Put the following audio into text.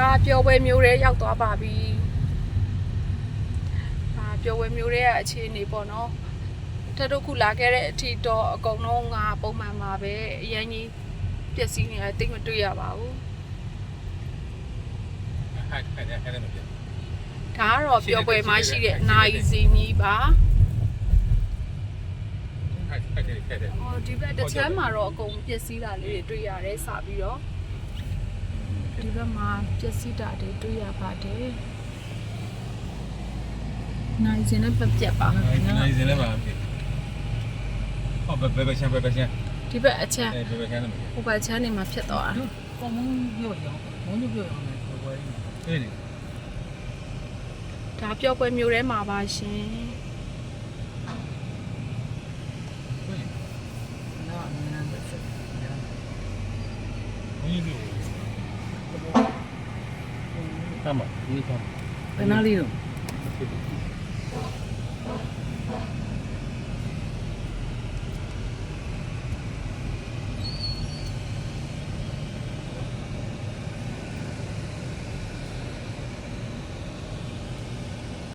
ဒါပျော်ပွဲမျိုးတွေရောက်သွားပါပြီဒါပျော်ပွဲမျိုးတွေရဲ့အခြေအနေပေါ့နော်ထပ်တော့ခုလာခဲ့တဲ့အထီတော့အကုန်လုံးငါပုံမှန်ပါပဲအရင်ကြီးပျက်စီးနေတာတိတ်မတွေ့ရပါဘူးခိုင်ခိုင်တယ်ခိုင်တယ်မပြတ်ဒါကတော့ပျော်ပွဲမှာရှိတဲ့နိုင်စီမီပါခိုင်ခိုင်တယ်ခိုင်တယ်ဟောဒီဘက်တစ်ချမ်းမှာတော့အကုန်ပျက်စီးတာလေးတွေတွေ့ရတယ်စပြီးတော့ ဒီဘက်မှာပျက်စီးတာတွေတွေ့ရပါတယ်နိုင်စင်နဲ့ပပြက်ပါမယ်ခင်ဗျာနိုင်စင်နဲ့ပါဖြစ်ဟောဘယ်ဘယ်ချမ်းဘယ်ဘယ်ချမ်းဒီဘက်အချမ်းဘယ်ဘယ်ချမ်းနေဟိုဘက်ချမ်းနေမှာဖြစ်သွားတာပုံမုံပြော့ရောမုံပြော့ရောနဲ့ပြောပွဲနေတယ်ဒါပြော့ပွဲမျိုးထဲမှာပါရှင်ဘယ်နာနာပဲဖြစ်ရမယ်ဘယ်လို 在哪里了？